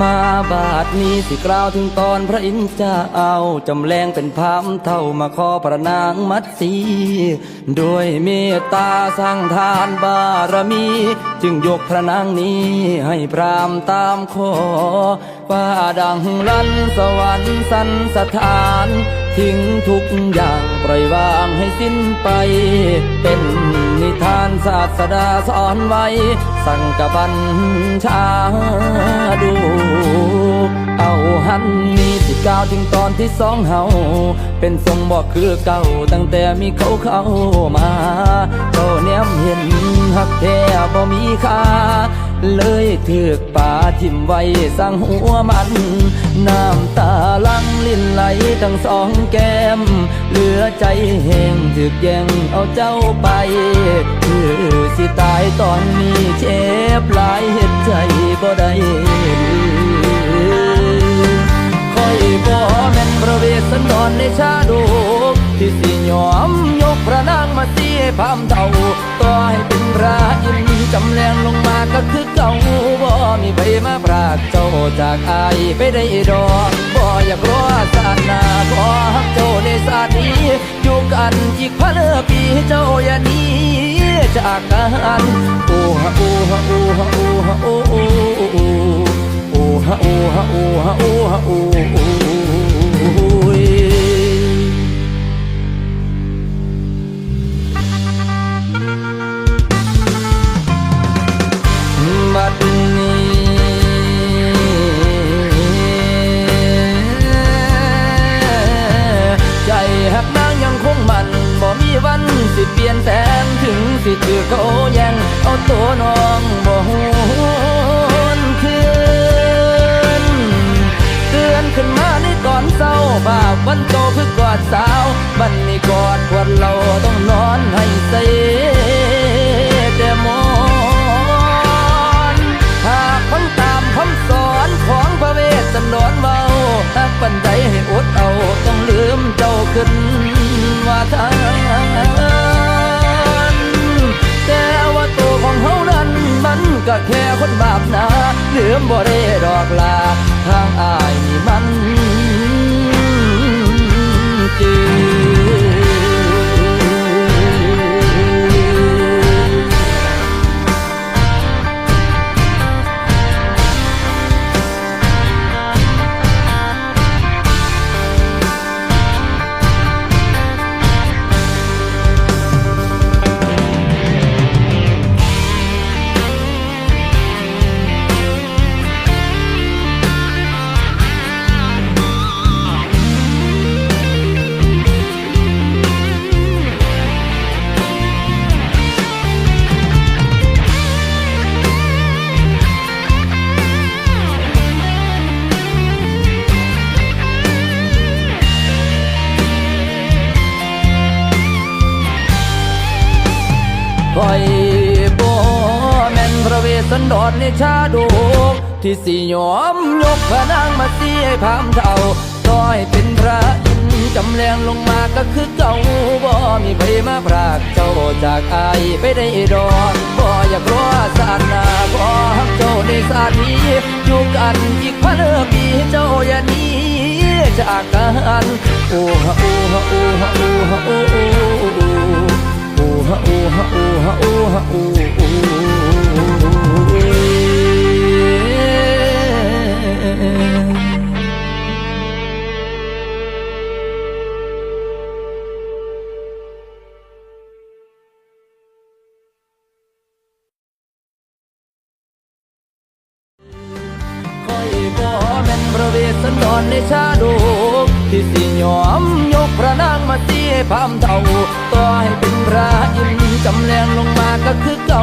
มาบาดนี้สิกล่าวถึงตอนพระอินทร์จ้าเอาจำแรงเป็นพามเท่ามาขอพระนางมัดสีด้วยเมตตาสร้างทานบารมี จึงยกพระนางนี้ให้พรามตามขอว่าดังลั่นสวรรค์สันสถานทิ้งทุกอย่างปล่อยวางให้สิ้นไปเป็น นิทานศาสดาสอนไว้ สั่งกับบัญชาดู เอาหันมีสิก้าวถึงตอนที่สองเฮาเป็นทรงบอกคือเก่าตั้งแต่มีเขาเข้ามาก็แนมเห็นหักแท้บ่มีค่า เลยถือกป่าทิมไว้สร้างหัวมัน น้ำตาลังลิ้นไหลทั้งสองแก้ม เหลือใจแห้งถึกแย่งเอาเจ้าไปคือสิตายตอนนี้เจ็บหลายเหตุใจบ่ได้คอยบ่แม่นพระเวสสันดรในชาดกที่สิยอมยกพระนางมาเสียพามเท่าต่อให้เป็นพระอิน จำแรงลงมาก็คือเก่าบ่มีใครมาปรากเจ้าจากอายไปได้ดอกบ่อยากรอศาสนาขอฮักเจ้าในศาสนี้อยู่กันอีกพันปีเจ้าอย่าหนี้จากกันโอ้ฮะโอ้ฮะโอ้ฮะโอ้ฮะโอ้โอ้โอ้โอ้โอ้ฮะโอ้ฮะโอ้ฮะโอ้ฮะโอ้ สิถือเขาอย่งเอาตัวน้องบ่หวนคืนเตือนขึ้นมาในตอนเศร้าบาปวันโตคือกอดสาว บันนี้กอดกวดเราต้องนอนให้ใส ลื คอยบ่แม่นพระเวสสันดรในชาดกที่สิยอมยกพระนางมาเสียพามเท่าต่อให้เป็นพระอินจำแรงลงมาก็คือเก่าบ่มีใครมาพรากเจ้าจากอายไปได้ดอกบ่อยากรอศาสนาขอฮักเจ้าในศานีอยู่กันอีกพันปีเจ้าอย่านี้จากกันโอ้ฮะโอ้ฮะโอ้ฮะโอ้ฮะอ้โอ้โอ้โอ้ ฮะโอฮะโอฮะโอฮะโอ้โอ้คอยบ่แม่นพระวสสันดรในชาดกที่สิยอมยกพระนางมาเสียพามเท่าต่อให้เป็นพระ จำแรงลงมาก็คือเก่า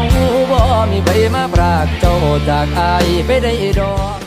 บ่มีใบมาปรากเจ้าจากอายไปได้ดอก